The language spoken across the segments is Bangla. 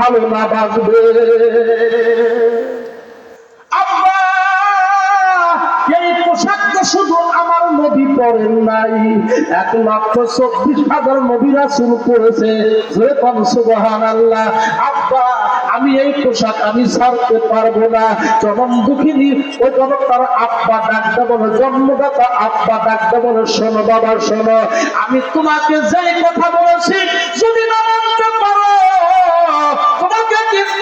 ভালো না বাঁচবে। শুধু আমার নবী পরেন নাই। এক লক্ষ চব্বিশ হাজার নবীরা শুরু করেছে। আমি এই পোশাক আমি ছাড়তে পারব না। চরম দুঃখিনী ওই জন্য তার আব্বা ডাকতে বলে, জন্মদাতা আব্বা ডাকতে বলে, শোনো বাবা, শোনো। আমি তোমাকে যেই কথা বলেছি, যদি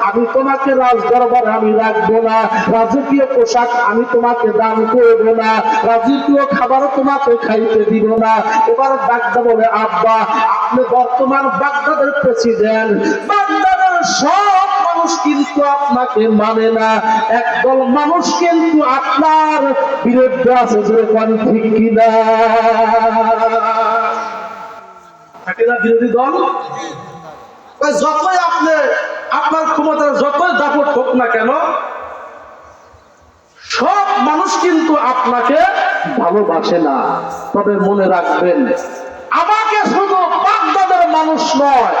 আমি তোমাকে রাজ দরবারে আমি রাখব না। রাজকীয় পোশাক আমি তোমাকে দান করব না। রাজকীয় খাবার তোমাকে খাইতে দিব না। এবার ডাকতে বলে, আব্বা, আপনি বর্তমান বাগদাদের প্রেসিডেন্ট সব মানুষ কিন্তু আপনাকে মানে না। একদল মানুষ কিন্তু আপনার বিরুদ্ধে আছে যেরকম ঠিক কিনা? থাকে না বিরোধী দল? যতই আপনি আপনার ক্ষমতার যতই দাপট হোক না কেন, সব মানুষ কিন্তু আপনাকে ভালোবাসে না। তবে মনে রাখবেন, আমাকে শুধু বাগদাদের মানুষ নয়,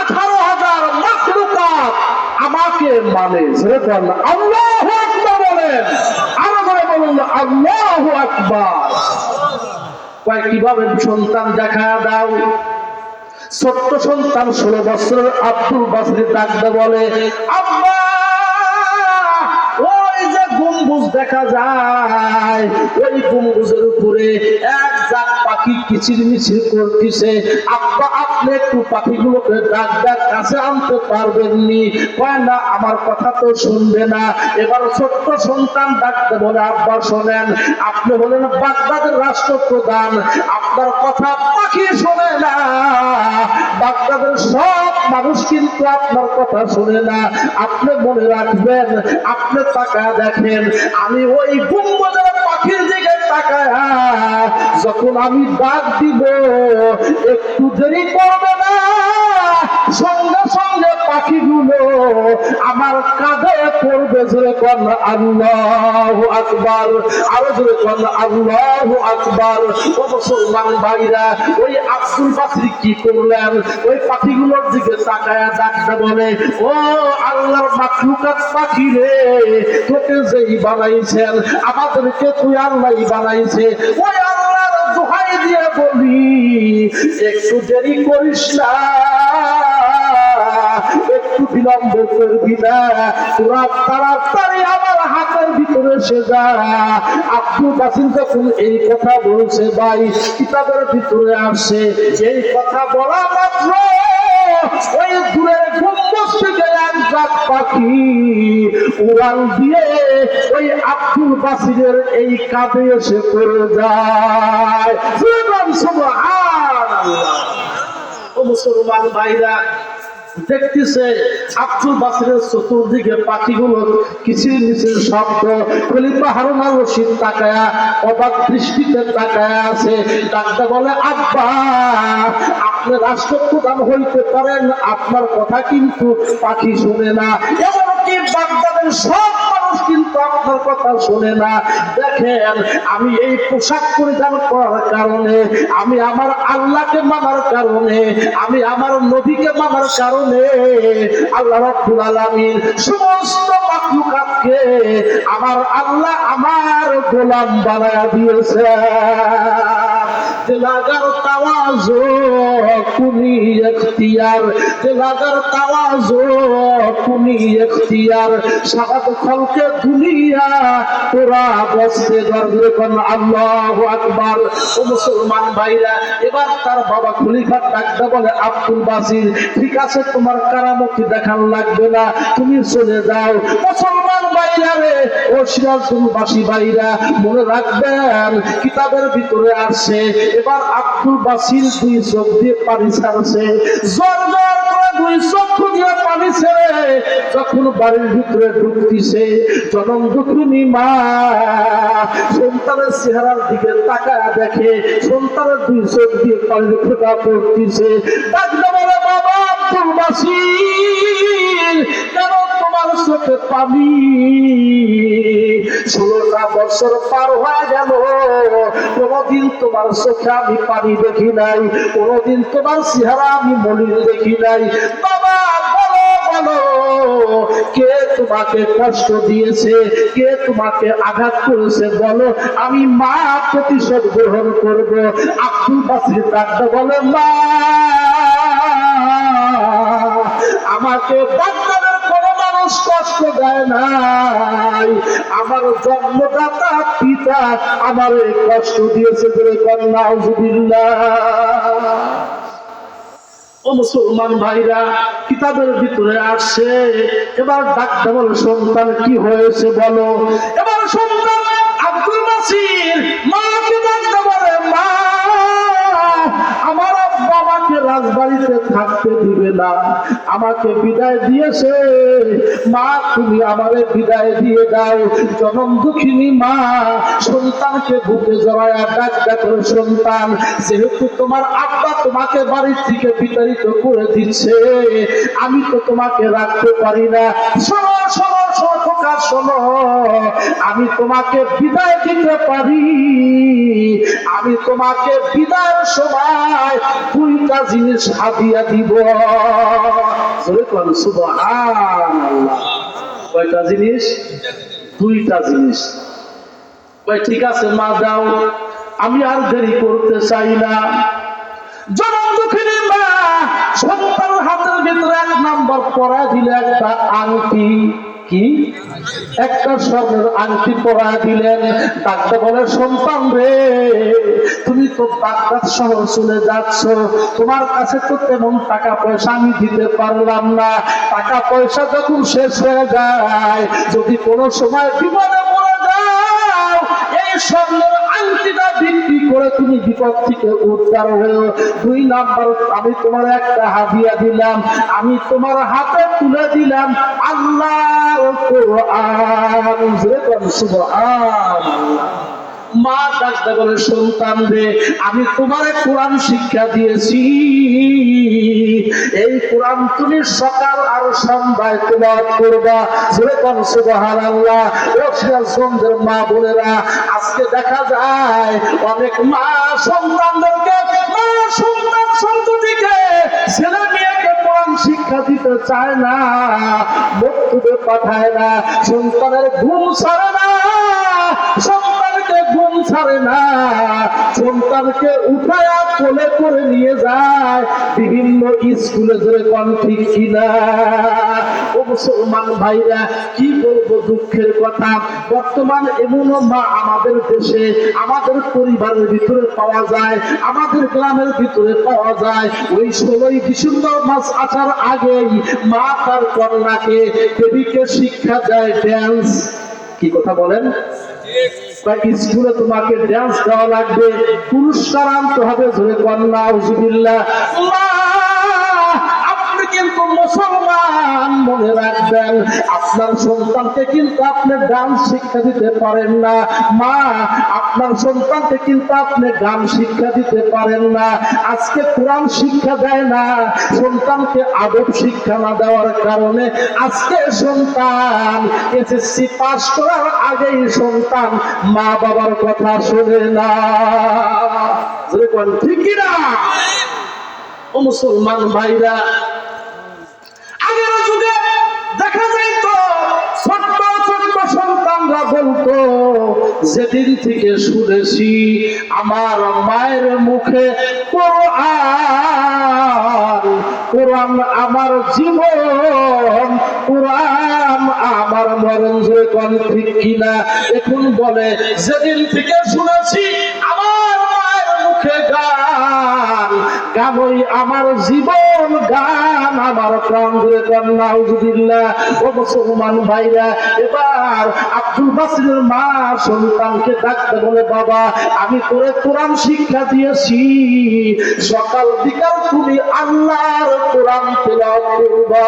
আঠারো হাজার মাকলুকাত আমাকে মানে। সেরকম আল্লাহ আকবার বলেন। আরও করে বলুন, আল্লাহ আকবার। কীভাবে সন্তান দেখা দাও? ছোট্ট সন্তান ষোলো বছরের আব্দুল বাসরি ডাকতে বলে আব্বা দেখা যায়, ওই গম্বুজের উপরে এক জাত পাখি কিচির মিচির করতেছে। আব্বা, আপনি একটু পাখিগুলোকে ডাক ডাক কাছে আনতে পারবেননি। কয়, না, আমার কথা তো শুনবে না। এবার ছোট্ট সন্তান ডাকতে বলে, আব্বা, শোনেন, আপনি হলেন বাগদাদের রাষ্ট্রপ্রধান। আপনার কথা পাখি শোনে না। বাগদাদের সব মানুষ কিন্তু আপনার কথা শুনে না। আপনি মনে রাখবেন, আপনি তাকায় দেখেন আমি ওই গুম্বদের পাখির দিকে তাকায় যখন আমি ডাক দিব, একটু দেরি করবে না, সঙ্গে সঙ্গে পাখিগুলো আমার কাঁধে পড়বে জোরে কন আল্লাহ আকবার, আরও জোরে কন আল্লাহ আকবার। ও মুসলমান ভাইরা, ওই আব্দুল বাসরি কি করলেন? ওই পাখিগুলোর দিকে তাকায়া ডাকতে বলে, ও আল্লাহর মাখলুকাত পাখি রে, তোকে যেই বানাইছেন, আমাদেরকে তুই আল্লাহ বানাইছে। ওই আল্লাহর দোহাই দিয়ে বলি, একটু দেরি করিস না। একটু বিলম্ব করবি না। তাড়াতাড়ি আমার হাতের ভিতরে যা। আব্দুল যখন এই কথা বলছে ভাই, কিতাবের ভিতরে এই কথা বলা মাত্র, ওই দূরের গম্বুজ থেকে পাখি দিয়ে ওই আব্দুল বাসিরের এই কাঁধে এসে পড়ে যায়। ও মুসলমান ভাইরা দেখতেছে আব্দুল বাসিরের চতুর্দিকে পাখিগুলো কিচির মিচির শব্দ খলিফা হারুনা রশিদ তাকায়া, অবাক দৃষ্টিতে তাকায়া আছে। ডাক্তার বলে, আব্বা আপনি রাষ্ট্রপ্রধান হইতে পারেন, আপনার কথা কিন্তু পাখি শুনে না। এমনকি বাগদাদের সব আপনার কথা শুনে না। দেখেন, আমি এই পোশাক পরিধান করার কারণে, আমি আমার আল্লাহকে মানার কারণে, আমি আমার নবীকে মানার কারণে আল্লাহ রাব্বুল আলামিন সমস্ত মাখলুকাতকে আমার আল্লাহ আমার গোলাম বানায়া দিয়েছে দিলাগার তাওয়াজু কুনি ইখতিয়ার দিলাগার তাওয়াজু কুনি ইখতিয়ার সাহাব খলকে দুনিয়া তোরা বসতে গর্বে কোন আল্লাহু আকবার। ও মুসলমান ভাইরা, এবার তার বাবা খলিফা ডাকতে বলে, আব্দুল বাসির ঠিক আছে তোমার কারামতি দেখান লাগবে না, তুমি চলে যাও। মুসলমান ভাইরা রে, ও সিরাজুল বাসী ভাইরা, মনে রাখবেন, কিতাবের ভিতরে আসছে এবার আব্দুল বাসির দুই চোখ দিয়ে পানি ছাড়ছে। জোর জোর করে দুই চক্ষু দিয়ে পানি ছেড়ে যখন বাড়ির ভিতরে ঢুকতিছে, জনম দুঃখিনী মা। সন্তানের চেহারার দিকে তাকায় দেখে সন্তানের দুই চোখ দিয়ে পানির ফোটা পড়তিছে। বাবা আব্দুল বাসির কেন তোমার চোখে পানি? ষোলোটা বছর পার হয়ে গেল। কোনদিন তোমার চোখে আমি পানি দেখি নাই, কোনদিন তোমার চেহারা আমি মলিন দেখি নাই। কে তোমাকে কষ্ট দিয়েছে, কে তোমাকে আঘাত করেছে বলো? আমি মা প্রতিশোধ গ্রহণ করব। আব্দুল বাসির ডাক্তার বলে, মা, আমাকে কোনো মানুষ কষ্ট দেয় নাই। আমার জন্মদাতা পিতা আমার এই কষ্ট দিয়েছে বলে কন্যা ও মুসলমান ভাইরা, কিতাবের ভিতরে আসছে, এবার ডাক্তার সন্তান কি হয়েছে বলো? এবার সন্তান থাকতে দিবে না। আমাকে বিদায় দিয়েছে। মা, তুমি আমারে বিদায় দিয়ে দাও। জনম দুঃখিনী মা, সন্তানকে বুকে জড়ায় ডাক দেখো সন্তান, যেহেতু তোমার আব্বা তোমাকে বাড়ির থেকে বিতাড়িত করে দিচ্ছে, আমি তো তোমাকে রাখতে পারি না। শোনো আমি তোমাকে বিদায় দিতে পারি। আমি তোমাকে বিদায়ের সময় দুইটা জিনিস হাতিয়া দিব। কয়টা জিনিস? দুইটা জিনিস। ঠিক আছে, মা, দাও। আমি আর দেরি করতে চাই না। জনম দুঃখিনী মা হাতের ভিতরে এক নাম্বার পরা দিলে একটা আংটি। কি? একটা স্বর্ণের আংটি পরা দিলেন তাকে বলে, সন্তান রে, তুমি তো বাগদাদ শহর চলে যাচ্ছ। তোমার কাছে তো তেমন টাকা পয়সা আমি দিতে পারলাম না। টাকা পয়সা যখন শেষ হয়ে যায়, যদি কোনো সময় বিমানে পড়ে যাও, এই স্বর্ণের আংটিটা ভিত্তি করে তুমি বিপদ থেকে উদ্ধার হয়েও দুই নাম্বার আমি তোমার একটা হাদিয়া দিলাম, আমি তোমার হাতে তুলে দিলাম আল্লাহ কোরআন। সুবহানাল্লাহ। মা সন্তান আমি তোমার কোরআন শিক্ষা দিয়েছি। এই কোরআন তুমি সকাল আর সন্ধ্যায় তোমার করবা। যেরকম সুবাহান আল্লাহ রসিয়ালগঞ্জের মা বোনেরা, আজকে দেখা যায় অনেক মা সন্তানদেরকে, মা সন্তান সন্ততিকে শিক্ষা দিতে চায় না বক্তব্যে পাঠায় না, সন্তানের ঘুম ছাড়ে না, সন্তানকে ঘুম ছাড়ে না। সন্তানকে উঠায়া কোলে করে নিয়ে যায়। বিভিন্ন স্কুলে ধরে কন ঠিক কিনা। ও মুসলমান ভাইরা, কি বলব দুঃখের কথা? বর্তমান এমনও মা আমাদের দেশে, আমাদের পরিবারের ভিতরে পাওয়া যায়, আমাদের গ্রামের ভিতরে পাওয়া যায়। ওই ষোলোই ডিসেম্বর মাস আসার আগেই মা তার কন্যাকে দেবীকে শিক্ষা দেয় ড্যান্স কি কথা বলেন? বা স্কুলে তোমাকে ড্যান্স দেওয়া লাগবে। পুরস্কার আনতে হবে ধরে কন্যা আপনি কিন্তু মুসলমান মনে রাখবেন। আপনার সন্তানকে কিন্তু আপনি গান শিক্ষা দিতে পারেন না। মা, আপনার সন্তানকে কিন্তু আপনি গান শিক্ষা দিতে পারেন না। আজকে কোরআন শিক্ষা দেয় না। সন্তানকে আদব শিক্ষা না দেওয়ার কারণে আজকে সন্তান এসএসসি পাস করার আগেই সন্তান মা বাবার কথা শোনে না। জোরে কোন ঠিক না ও মুসলমান ভাইরা যেদিন থেকে শুনেছি আমার মায়ের মুখে কোরআন কোরআন আমার জীবন, কোরআন আমার মরণ কোন ঠিক কিনা? এখন বলে, যেদিন থেকে শুনেছি আমার মায়ের মুখে গান গানই আমার জীবন গান, আমার ও মুসলমান ভাইরা, এবার আব্দুল বাসিরের মা সন্তানকে ডাকতে বলে, বাবা, আমি তোরে কোরআন শিক্ষা দিয়েছি। সকাল বিকাল তুমি আল্লাহর কোরআন তেলাওয়াত করবা।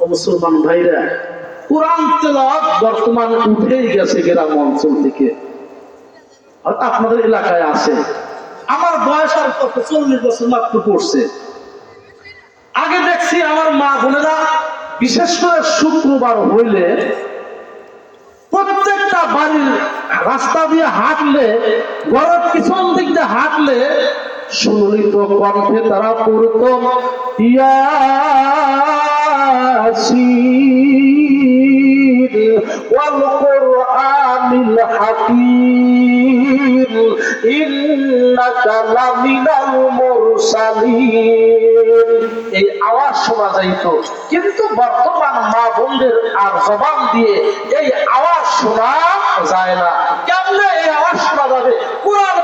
ও মুসলমান ভাইরা, কোরআন তেলাওয়াত বর্তমানে উঠেই গেছে গ্রাম অঞ্চল থেকে। আপনাদের এলাকায় আছে। আমার বয়স আর কত? চল্লিশ বছর মাত্র পড়ছে। আগে দেখছি আমার মা বোনেরা, বিশেষ করে শুক্রবার হইলে প্রত্যেকটা বাড়ির রাস্তা দিয়ে হাঁটলে, ঘরের পিছন দিক দিয়ে হাঁটলে সুললিত কণ্ঠে তারা পড়ত ইয়াসিন ওয়াল কোরআনিল এই আওয়াজ শোনা কিন্তু যায় না। এই আওয়াজ শোনা যাবে? কোরআন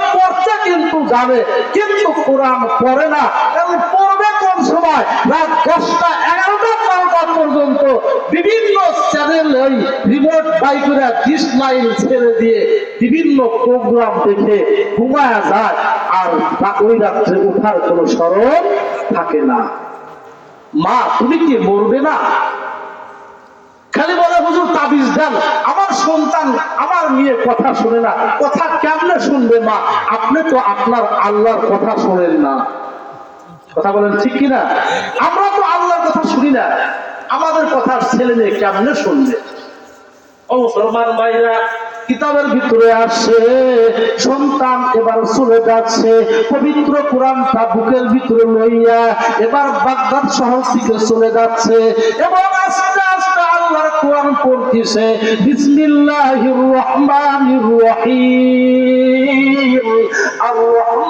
কিন্তু জানে কিন্তু কোরআন পড়ে না। কারণ পড়বে কোন সময়? রাত দশটা এগারোটা বারোটা পর্যন্ত বিভিন্ন চ্যানেল ওই রিমোট বাই করে লাইন ছেড়ে দিয়ে বিভিন্ন প্রোগ্রাম দেখে ঘুমায়া যায়। আর ওই রাত্রে ওঠার কোনো স্মরণ থাকে না। মা, তুমি কি মরবে না? খালি বলে, হুজুর, তাবিজ দেন। আমার সন্তান, আমার মেয়ে কথা শুনে না। কথা কেমনে শুনবে মা? আপনি তো আপনার আল্লাহর কথা শোনেন না। কথা বলেন ঠিক কিনা? আমরা তো আল্লাহর কথা শুনি না। আমাদের কথা ছেলে মেয়ে কেমনে শুনবে? ও মুসলমান ভাইরা, কিতাবের ভিতরে আসছে, সন্তান এবার চলে যাচ্ছে, পবিত্র কোরআনটা বুকের ভিতরে লইয়া এবার বাগদাদ শহর থেকে চলে যাচ্ছে, এবং আস্তে আস্তে আল্লাহর কোরআন পড়তেছে, বিসমিল্লাহির রহমানির রহিম। আর রহমানু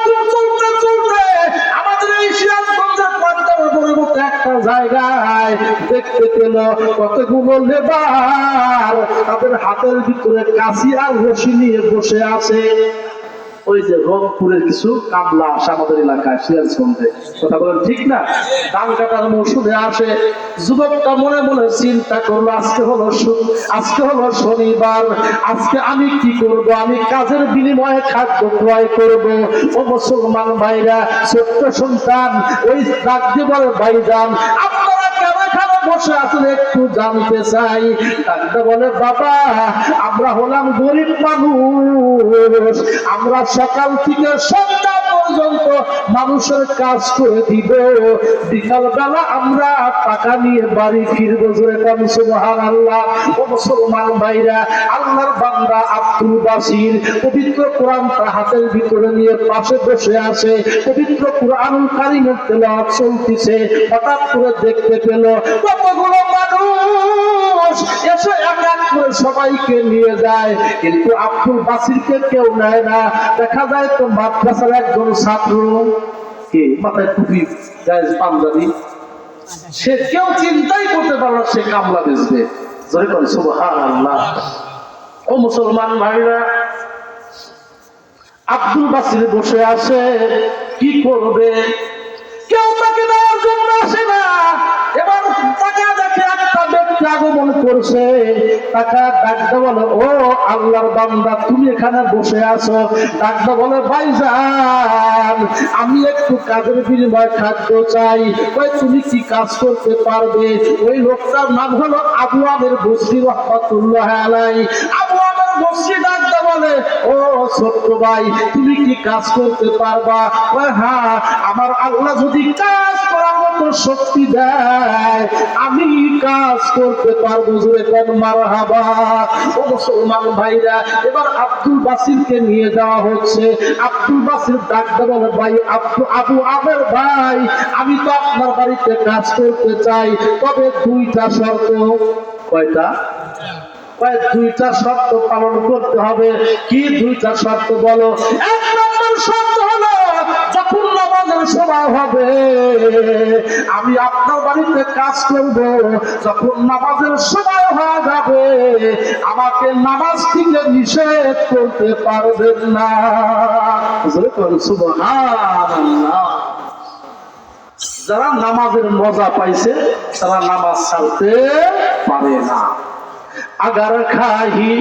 জায়গায় দেখতে পেল কতগুলো লেবার তাদের হাতের ভিতরে কাশি আর রশি নিয়ে বসে আছে। ওই যে রংপুরের কিছু কামলা আসে আমাদের এলাকায় সিরাজগঞ্জে। কথা বলেন ঠিক না? ধান কাটার মৌসুমে আসে, যুবকটা মনে মনে চিন্তা করল, আজকে হলো আজকে হলো শনিবার, আজকে আমি কি করব? আমি কাজের বিনিময়ে খাদ্য ক্রয় করব। ও মুসলমান ভাইরা, ছোট্ট সন্তান, ওই ডাক দিয়ে ভাইজান, আপনারা কেন বসে আছেন, একটু জানতে চাই। ডাকতে বলে, বাবা, আমরা হলাম গরিব মানুষ। আমরা সকাল থেকে সন্ধ্যা পর্যন্ত মানুষের কাজ করে দিব। বিকাল বেলা আমরা টাকা নিয়ে বাড়ি ফিরবো জোরে কাম সুবহান আল্লাহ ও মুসলমান ভাইরা, আল্লাহর বান্দা আব্দুল বাসির পবিত্র কোরআনটা হাতের ভিতরে নিয়ে পাশে বসে আছে। পবিত্র কোরআনুল কারিমের তেলাওয়াত চলতেছে। হঠাৎ করে দেখতে পেল কতগুলো মানুষ এসে এক এক করে সবাইকে নিয়ে যায়। কিন্তু আব্দুল বাসিরকে কেউ নেয় না। দেখা যায় তো মাদ্রাসার একজন ছাত্র কে, মাথায় টুপি গায়ে পাঞ্জাবি। সে কেউ চিন্তাই করতে পারল না, সে কামলা বেচবে। জোরে করে সুবহান আল্লাহ ও মুসলমান ভাইরা, আব্দুল বাসির বসে আছে, কি করবে? কেউ তাকে নেওয়ার জন্য আসে না। একটা আগমন করছে তাকে ডাকতে বলে, ও আল্লাহর বান্দা, তুমি এখানে বসে আছো? ডাকতে বলে, ভাই যান আমি একটু কাজের বিনিময় খাদ্য চাই। ওই তুমি কি কাজ করতে পারবে? ওই লোকটার নাম হলো আবু আমের বসরি রহমতুল্লাহ আলাই আবু আমের বসরি ডাকতে বলে, ও ছোট্ট ভাই, তুমি কি কাজ করতে পারবা? হ্যাঁ আমার আল্লাহ যদি কাজ করার মতো শক্তি দেয়, আমি কাজ করতে পারব জোরে কোন, মারহাবা। ও মুসলমান ভাইরা, এবার আব্দুল বাসিরকে নিয়ে যাওয়া হচ্ছে। আব্দুল বাসির ডাকতে বলে, ভাই, আব্দু আবু আবের ভাই, আমি তো আপনার বাড়িতে কাজ করতে চাই, তবে দুইটা শর্ত। কয়টা? কয়, দুইটা শর্ত পালন করতে হবে। কি দুইটা শর্ত বলো? এক নম্বর শর্ত হলো, যখন নামাজের সময় হবে, আমি আপনার বাড়িতে কাজ করব। যখন নামাজের সময় হয়ে যাবে, আমাকে নামাজ থেকে নিষেধ করতে পারবেন না। যারা নামাজের মজা পাইছে, তারা নামাজ ছাড়তে পারে না। আগার খাহি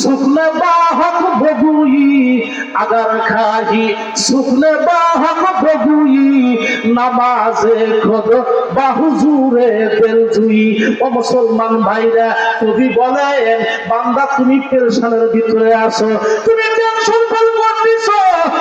শুক্ল বাহক বগুই, আগার খাহি শুক্ল বাহক বগুই, নামাজে খোদ বাহুজুরে তেল জুই। ও মুসলমান ভাইরা কবি বলেন, বান্দা তুমি পেরেশানের ভিতরে আছো, তুমি টেনশন ফেল করতেছ।